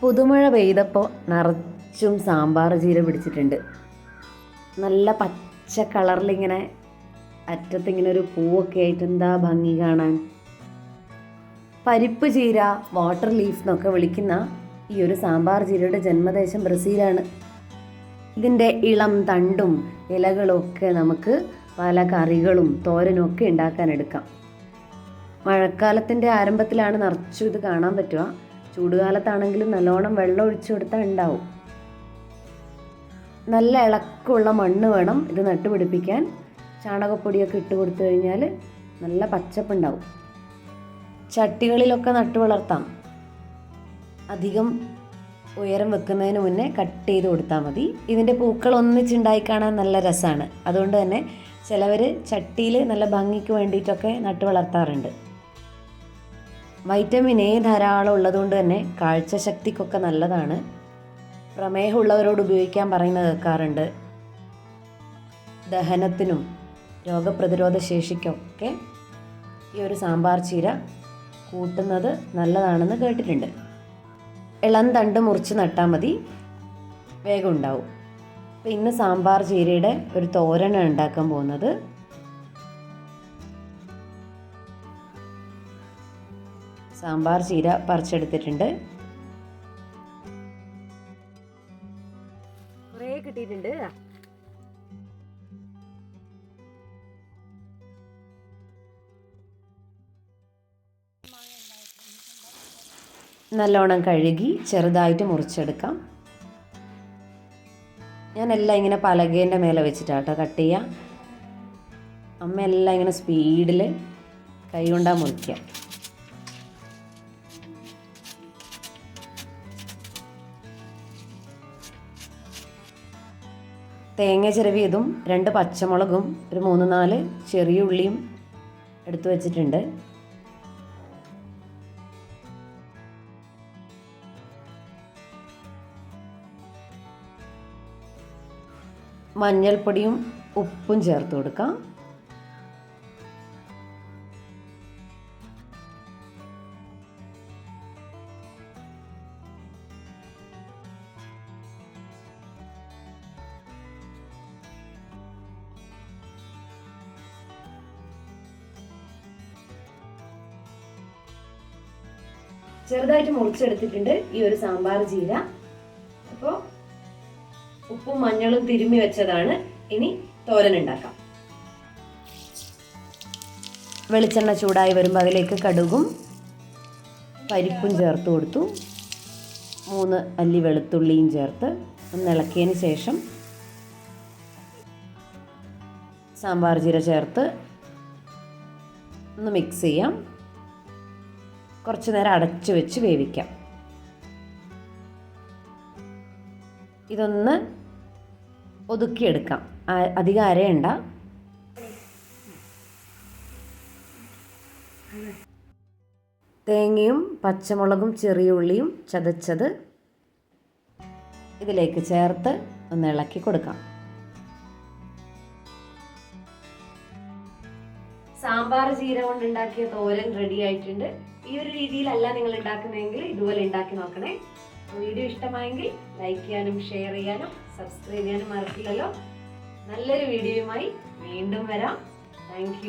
പുതുമഴ പെയ്തപ്പോൾ നിറച്ചും സാമ്പാർ ചീര പിടിച്ചിട്ടുണ്ട്. നല്ല പച്ച കളറിലിങ്ങനെ അറ്റത്തിങ്ങനെ ഒരു പൂവൊക്കെ ആയിട്ട് എന്താ ഭംഗി കാണാൻ. പരിപ്പ് ചീര വാട്ടർ ലീഫ് എന്നൊക്കെ വിളിക്കുന്ന ഈ ഒരു സാമ്പാർ ചീരയുടെ ജന്മദേശം ബ്രസീലാണ്. ഇതിന്റെ ഇളം തണ്ടും ഇലകളൊക്കെ നമുക്ക് പല കറികളും തോരനും ഒക്കെ ഉണ്ടാക്കാൻ എടുക്കാം. മഴക്കാലത്തിന്റെ ആരംഭത്തിലാണ് നിറച്ചും ഇത് കാണാൻ പറ്റുക. ചൂടുകാലത്താണെങ്കിലും നല്ലോണം വെള്ളം ഒഴിച്ചു കൊടുത്താൽ ഉണ്ടാവും നല്ല ഇളക്കമുള്ള മണ്ണ് വേണം ഇത് നട്ടുപിടിപ്പിക്കാൻ. ചാണകപ്പൊടിയൊക്കെ ഇട്ട് കൊടുത്തു കഴിഞ്ഞാൽ നല്ല പച്ചപ്പുണ്ടാവും. ചട്ടികളിലൊക്കെ നട്ടു വളർത്താം. അധികം ഉയരം വെക്കുന്നതിന് മുന്നേ കട്ട് ചെയ്ത് കൊടുത്താൽ മതി. ഇതിന്റെ പൂക്കൾ ഒന്നിച്ചുണ്ടായി കാണാൻ നല്ല രസമാണ്. അതുകൊണ്ട് തന്നെ ചിലവർ ചട്ടിയിൽ നല്ല ഭംഗിക്ക് വേണ്ടിയിട്ടൊക്കെ നട്ടു വളർത്താറുണ്ട്. വൈറ്റമിൻ എ ധാരാളം ഉള്ളതുകൊണ്ട് തന്നെ കാഴ്ചശക്തിക്കൊക്കെ നല്ലതാണ്. പ്രമേഹമുള്ളവരോട് ഉപയോഗിക്കാൻ പറയുന്ന കേൾക്കാറുണ്ട്. ദഹനത്തിനും രോഗപ്രതിരോധ ശേഷിക്കൊക്കെ ഈ ഒരു സാമ്പാർ ചീര കൂട്ടുന്നത് നല്ലതാണെന്ന് കേട്ടിട്ടുണ്ട്. ഇളം തണ്ട് മുറിച്ച് നട്ടാൽ മതി. വേഗം ഉണ്ടാവും. അപ്പം ഇന്ന് സാമ്പാർ ചീരയുടെ ഒരു തോരനാണ് ഉണ്ടാക്കാൻ പോകുന്നത്. സാമ്പാർ ചീര പറിച്ചെടുത്തിട്ടുണ്ട്. കുറേ കിട്ടിയിട്ടുണ്ട്. നല്ലോണം കഴുകി ചെറുതായിട്ട് മുറിച്ചെടുക്കാം. ഞാൻ എല്ലാം ഇങ്ങനെ പലകേന്റെ മേലെ വെച്ചിട്ടാട്ടോ കട്ട് ചെയ്യുക. അമ്മ എല്ലാം ഇങ്ങനെ സ്പീഡിൽ കൈ കൊണ്ടാണ് മുറിക്കുക. തേങ്ങ ചിരവിയതും രണ്ട് പച്ചമുളകും ഒരു മൂന്ന് നാല് ചെറിയ ഉള്ളിയും എടുത്തു വച്ചിട്ടുണ്ട്. മഞ്ഞൾപ്പൊടിയും ഉപ്പും ചേർത്ത് കൊടുക്കാം. ചെറുതായിട്ട് മുറിച്ചെടുത്തിട്ടുണ്ട് ഈ ഒരു സാമ്പാർ ജീര. അപ്പോൾ ഉപ്പും മഞ്ഞളും തിരുമ്മി വെച്ചതാണ്. ഇനി തോരൻ ഉണ്ടാക്കാം. വെളിച്ചെണ്ണ ചൂടായി വരുമ്പോൾ അതിലേക്ക് കടുകും പരിപ്പും ചേർത്ത് കൊടുത്തു. മൂന്ന് അല്ലി വെളുത്തുള്ളിയും ചേർത്ത് ഒന്ന് ഇളക്കിയതിന് ശേഷം സാമ്പാർ ജീര ചേർത്ത് ഒന്ന് മിക്സ് ചെയ്യാം. കുറച്ച് നേരം അടച്ചു വെച്ച് വേവിക്കാം. ഇതൊന്ന് ഒതുക്കിയെടുക്കാം. അധികം അരയണ്ട. തേങ്ങയും പച്ചമുളകും ചെറിയ ഉള്ളിയും ചതച്ചത് ഇതിലേക്ക് ചേർത്ത് ഒന്ന് ഇളക്കി കൊടുക്കാം. സാമ്പാർ ജീര കൊണ്ട് ഉണ്ടാക്കിയ തോരൻ റെഡി ആയിട്ടുണ്ട്. ഈ ഒരു രീതിയിലല്ല നിങ്ങൾ ഉണ്ടാക്കുന്നതെങ്കിൽ ഇതുപോലെ ഉണ്ടാക്കി നോക്കണേ. വീഡിയോ ഇഷ്ടമായെങ്കിൽ ലൈക്ക് ചെയ്യാനും ഷെയർ ചെയ്യാനും സബ്സ്ക്രൈബ് ചെയ്യാനും മറക്കില്ലല്ലോ. നല്ലൊരു വീഡിയോയുമായി വീണ്ടും വരാം. താങ്ക്